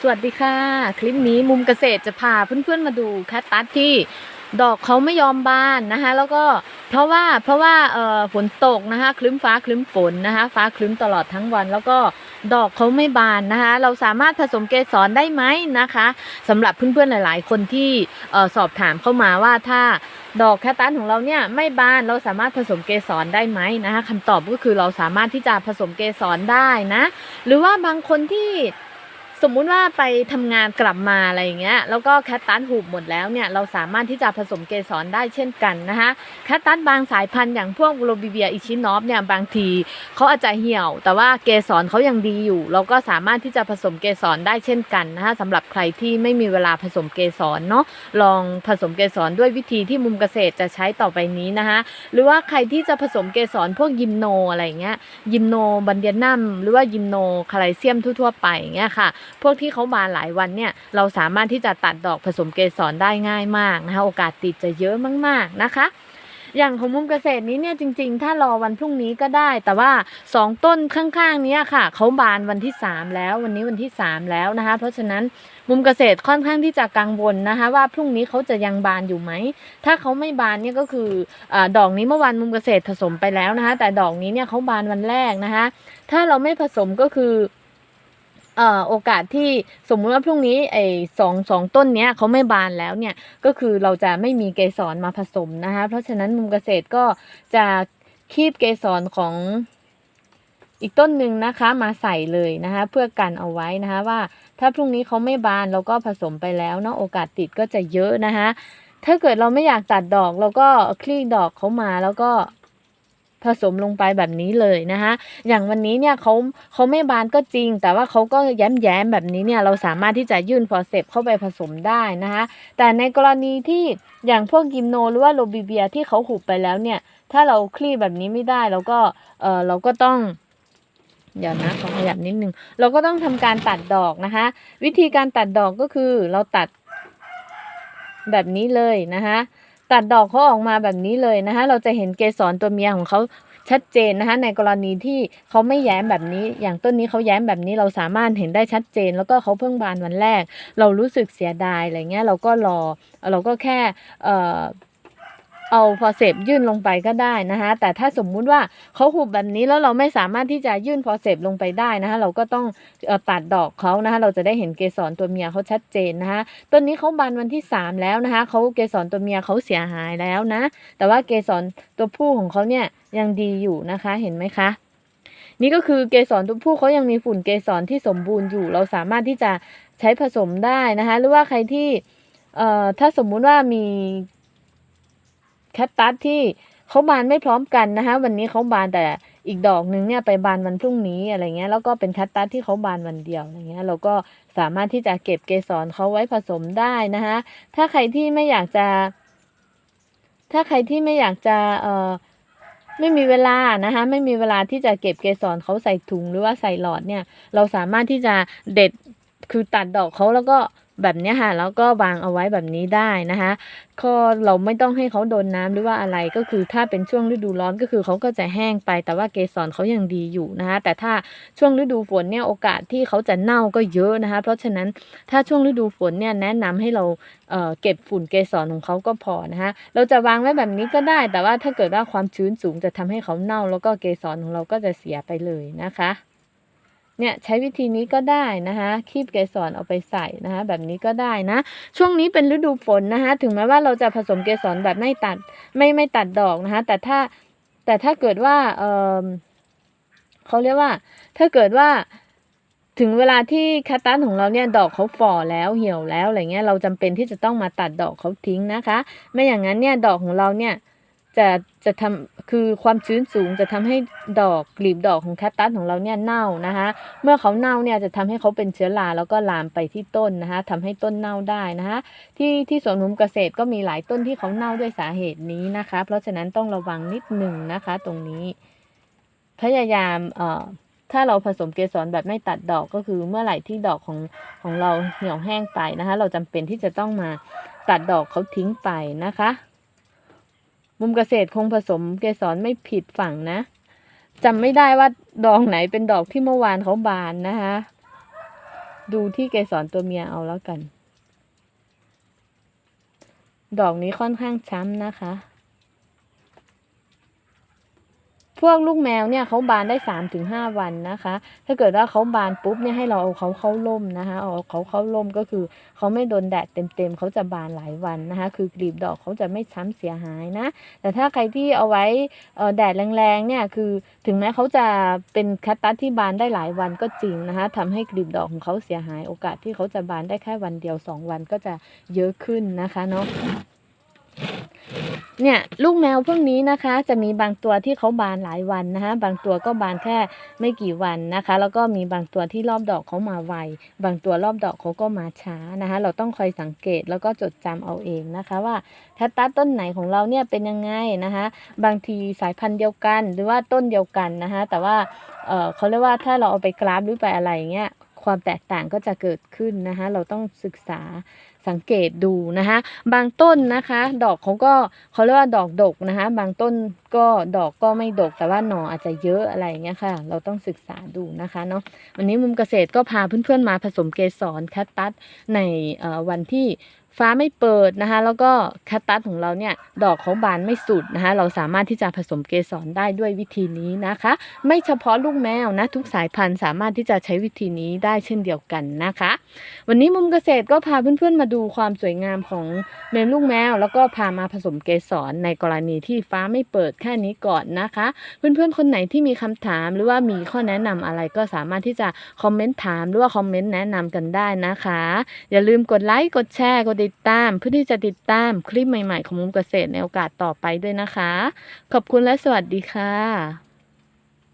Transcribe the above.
สวัสดีค่ะ คลิปนี้มุมเกษตรจะพาเพื่อนๆมาดูแคตตัสที่ดอกเขาไม่ยอมบานนะคะแล้วก็เพราะว่าเพราะว่าเอ่อฝนตกนะคะคลึ้มฟ้าคลึ้มฝนนะคะฟ้าคลึ้มตลอดทั้งวัน แล้วก็ดอกเขาไม่บานนะคะเราสามารถผสมเกสรได้ไหมนะคะสำหรับเพื่อนๆหลายๆ คนที่สอบถามเข้ามาว่าถ้าดอกแคตตัสของเราเนี่ยไม่บานเราสามารถผสมเกสรได้ไหมนะคะคำตอบก็คือเราสามารถที่จะผสมเกสรได้นะ หรือว่าบางคนที่ สมมุติว่าไปทำงานกลับมาอะไรอย่างเงี้ยแล้วก็แคตตัสหูบหมดแล้วเนี่ยเราสามารถที่จะผสมเกสรได้เช่นกันนะคะแคตตัสบางสายพันธุ์อย่างพวกโรบิเบียอิชินอฟเนี่ยบางทีเขาอาจจะเหี่ยว แต่ว่าเกสรเขายังดีอยู่ เราก็สามารถที่จะผสมเกสรได้เช่นกันนะคะสำหรับใครที่ไม่มีเวลาผสมเกสรเนาะลองผสมเกสรด้วยวิธีที่มุมเกษตรจะใช้ต่อไปนี้นะคะหรือว่าใครที่จะผสมเกสรพวกยิมโนอะไรเงี้ยยิมโนบันเดียนัมหรือว่ายิมโนคาไลเซียมทั่วๆไปเงี้ยค่ะพวกที่เขาบานหลายวันเนี่ยเราสามารถที่จะตัดดอกผสมเกสรได้ง่ายมากนะคะโอกาสติดจะเยอะมาก ๆนะคะอย่างของมุมเกษตรนี้เนี่ยจริงๆ ถ้ารอวันพรุ่งนี้ก็ได้ แต่ว่าสองต้นข้างๆนี้ค่ะเขาบานวันที่ 3 แล้ววันนี้วันที่ 3 แล้วนะคะ เพราะฉะนั้นมุมเกษตรค่อนข้างที่จะกังวลนะคะ ว่าพรุ่งนี้เขาจะยังบานอยู่ไหม ถ้าเขาไม่บานเนี่ยก็คืออดอกนี้เมื่อวานมุมเกษตรผสมไปแล้วนะคะ แต่ดอกนี้เนี่ยเขาบานวันแรกนะคะ ถ้าเราไม่ผสมก็คือ เอ่อโอกาสที่สมมุติว่าพรุ่งนี้ไอ้สองสองต้นเนี้ยเขาไม่บานแล้วเนี่ยก็คือเราจะไม่มีเกสรมาผสมนะคะเพราะฉะนั้นมุมเกษตรก็จะคีบเกสรของอีกต้นหนึ่งนะคะมาใส่เลยนะคะเพื่อกันเอาไว้นะคะว่าถ้าพรุ่งนี้เขาไม่บานเราก็ผสมไปแล้วเนาะโอกาสติดก็จะเยอะนะคะถ้าเกิดเราไม่อยากตัดดอกเราก็คลี่ดอกเขามาแล้วก็ ผสมลงไปแบบนี้เลยนะคะอย่างวันนี้เนี่ยเขาเขาไม่บานก็จริง แต่ว่าเขาก็แย้มแย้มๆแบบนี้เนี่ยเราสามารถที่จะยื่นฟอเซปเข้าไปผสมได้นะคะแต่ในกรณีที่อย่างพวกยิมโนหรือว่าโรบิเบียที่เขาหุบไปแล้วเนี่ย ถ้าเราคลี่แบบนี้ไม่ได้เราก็เออเราก็ต้องเดี๋ยวนะขอขยับนิดนึง เราก็ต้องทำการตัดดอกนะคะ วิธีการตัดดอกก็คือเราตัดแบบนี้เลยนะคะ ตัดดอกเขาออกมาแบบนี้เลยนะคะ เราจะเห็นเกสรตัวเมียของเขาชัดเจนนะคะในกรณีที่เขาไม่แย้มแบบนี้ อย่างต้นนี้เขาแย้มแบบนี้เราสามารถเห็นได้ชัดเจน แล้วก็เขาเพิ่งบานวันแรก เรารู้สึกเสียดายอะไรเงี้ยเราก็รอเราก็แค่ เอาพอเสพยื่นลงไปก็ได้นะคะแต่ถ้าสมมุติว่าเขาหุบแบบนี้แล้วเราไม่สามารถที่จะยื่นพอเสพลงไปได้นะคะเราก็ต้องอตัดดอกเขานะคะเราจะได้เห็นเกสรตัวเมียเขาชัดเจนนะคะต้นนี้เขาบานวันที่สามแล้วนะคะเขาเกสรตัวเมียเขาเสียหายแล้วนะ แต่ว่าเกสรตัวผู้ของเขาเนี่ยยังดีอยู่นะคะเห็นไหมคะนี่ก็คือเกสรตัวผู้เขายังมีฝุ่นเกสรที่สมบูรณ์อยู่ เราสามารถที่จะใช้ผสมได้นะคะ หรือว่าใครที่เอ่อถ้าสมมุติว่ามี แคตตัสที่เขาบานไม่พร้อมกันนะคะวันนี้เขาบานแต่อีกดอกหนึ่งเนี่ยไปบานวันพรุ่งนี้อะไรเงี้ยแล้วก็เป็นแคตตัสที่เขาบานวันเดียวอะไรเงี้ยเราก็สามารถที่จะเก็บเกสรเขาไว้ผสมได้นะคะถ้าใครที่ไม่อยากจะ ถ้าใครที่ไม่อยากจะเอ่อไม่มีเวลานะคะไม่มีเวลาที่จะเก็บเกสรเขาใส่ถุงหรือว่าใส่หลอดเนี่ย เราสามารถที่จะเด็ด คือตัดดอกเขาแล้วก็แบบนี้ค่ะแล้วก็วางเอาไว้แบบนี้ได้นะคะก็เราไม่ต้องให้เขาโดนน้ำหรือว่าอะไรก็คือถ้าเป็นช่วงฤดูร้อนก็คือเขาก็จะแห้งไป แต่ว่าเกสรเขายังดีอยู่นะคะแต่ถ้าช่วงฤดูฝนเนี่ยโอกาสที่เขาจะเน่าก็เยอะนะคะเพราะฉะนั้นถ้าช่วงฤดูฝนเนี่ยแนะนำให้เราเเก็บฝุ่นเกสรของเขาก็พอนะคะเราจะวางไว้แบบนี้ก็ได้ แต่ว่าถ้าเกิดว่าความชื้นสูงจะทำให้เขาเน่า แล้วก็เกสรของเราก็จะเสียไปเลยนะคะ เนี่ยใช้วิธีนี้ก็ได้นะคะคีบเกสรเอาไปใส่นะคะแบบนี้ก็ได้นะ ช่วงนี้เป็นฤดูฝนนะคะถึงแม้ว่าเราจะผสมเกสรแบบไม่ตัดไม่ไม่ตัดดอกนะคะแต่ถ้าแต่ถ้าเกิดว่าเออเขาเรียกว่า ถ้าเกิดว่าถึงเวลาที่คตตัสของเราเนี่ยดอกเขาฝ่อแล้วเหี่ยวแล้วอะไรเงี้ยเราจำเป็นที่จะต้องมาตัดดอกเขาทิ้งนะคะ ไม่อย่างนั้นเนี่ยดอกของเราเนี่ย จะจะทำคือความชื้นสูงจะทำให้ดอกกลีบดอกของแคคตัสของเราเนี่ยเน่านะคะเมื่อเขาเน่าเนี่ยจะทำให้เขาเป็นเชื้อราแล้วก็ลามไปที่ต้นนะคะทำให้ต้นเน่าได้นะคะที่ที่สวนนุมเกษตรก็มีหลายต้นที่เขาเน่าด้วยสาเหตุนี้นะคะ เพราะฉะนั้นต้องระวังนิดหนึ่งนะคะ ตรงนี้ พยายามเอ่อถ้าเราผสมเกสรแบบไม่ตัดดอกก็คือเมื่อไหร่ที่ดอกของของเราเหี่ยวแห้งไปนะคะ เราจำเป็นที่จะต้องมาตัดดอกเขาทิ้งไปนะคะ มุมเกษตรคงผสมเกสรไม่ผิดฝั่งนะจำไม่ได้ว่าดอกไหนเป็นดอกที่เมื่อวานเขาบานนะคะ ดูที่เกสรตัวเมียเอาแล้วกัน ดอกนี้ค่อนข้างช้ำนะคะ พวกลูกแมวเนี่ยเขาบานได้สามถึงห้าวันนะคะ ถ้าเกิดว่าเขาบานปุ๊บเนี่ยให้เราเอาเขาเข้าร่มนะคะเอาเขาเข้าร่มก็คือเขาไม่โดนแดดเต็มๆเขาจะบานหลายวันนะคะ คือกลีบดอกเขาจะไม่ช้ำเสียหายนะ แต่ถ้าใครที่เอาไว้เอ่อแดดแรงๆเนี่ยคือถึงแม้เขาจะเป็นแคตตัสที่บานได้หลายวันก็จริงนะคะทำให้กลีบดอกของเขาเสียหายโอกาสที่เขาจะบานได้แค่วันเดียวสองวันก็จะเยอะขึ้นนะคะเนาะ เนี่ยลูกแมวพวกนี้นะคะ จะมีบางตัวที่เขาบานหลายวันนะคะบางตัวก็บานแค่ไม่กี่วันนะคะ แล้วก็มีบางตัวที่รอบดอกเขามาไว บางตัวรอบดอกเขาก็มาช้านะคะ เราต้องคอยสังเกตแล้วก็จดจำเอาเองนะคะ ว่าแคตตัสต้นไหนของเราเนี่ยเป็นยังไงนะคะ บางทีสายพันธุ์เดียวกันหรือว่าต้นเดียวกันนะคะแต่ว่าเออเขาเรียกว่าถ้าเราเอาไปกราฟหรือไปอะไรอย่างเงี้ยความแตกต่างก็จะเกิดขึ้นนะคะ เราต้องศึกษา สังเกตดูนะคะบางต้นนะคะ ดอกเขาก็เขาเรียกว่าดอกดกนะคะ บางต้นก็ดอกก็ไม่ดกแต่ว่าหน่ออาจจะเยอะอะไรเงี้ยค่ะ เราต้องศึกษาดูนะคะเนาะวันนี้มุมเกษตรก็พาเพื่อนๆมาผสมเกสรแคตตัสในวันที่ ฟ้าไม่เปิดนะคะ แล้วก็คตตัสของเราเนี่ยดอกเขาบานไม่สุดนะคะ เราสามารถที่จะผสมเกสรได้ด้วยวิธีนี้นะคะ ไม่เฉพาะลูกแมวนะทุกสายพันธุ์สามารถที่จะใช้วิธีนี้ได้เช่นเดียวกันนะคะ วันนี้มุมเกษตรก็พาเพื่อนๆมาดูความสวยงามของเมนลูกแมว แล้วก็พามาผสมเกสรในกรณีที่ฟ้าไม่เปิดแค่นี้ก่อนนะคะ เพื่อนๆคนไหนที่มีคำถามหรือว่ามีข้อแนะนำอะไรก็สามารถที่จะคอมเมนต์ถามหรือว่าคอมเมนต์แนะนำกันได้นะคะ อย่าลืมกดไลค์กดแชร์กดติดตามเพื่อที่จะติดตามคลิปใหม่ๆ ของมุมเกษตรในโอกาสต่อไปด้วยนะคะ ขอบคุณและสวัสดีค่ะ